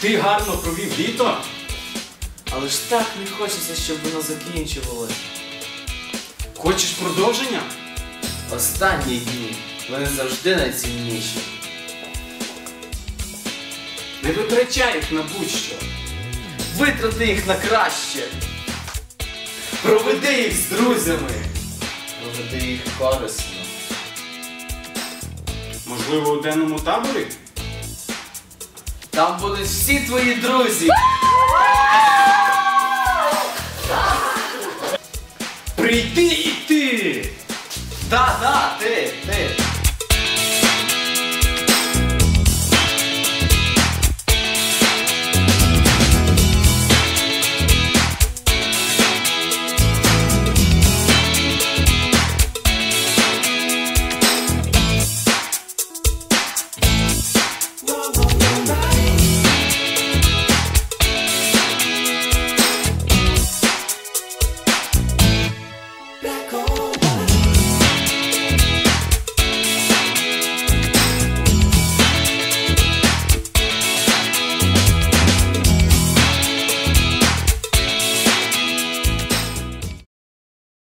Ти гарно провів літо? Але ж так не хочеться, щоб воно закінчувалося. Хочеш продовження? Останні дні вони завжди найцінніші. Не витрачай їх на будь-що. Витрати їх на краще. Проведи їх з друзями. Проведи їх корисно. Можливо, у денному таборі? Там будуть всі твої друзі. Прийди і ти! Да, да, ти, ти.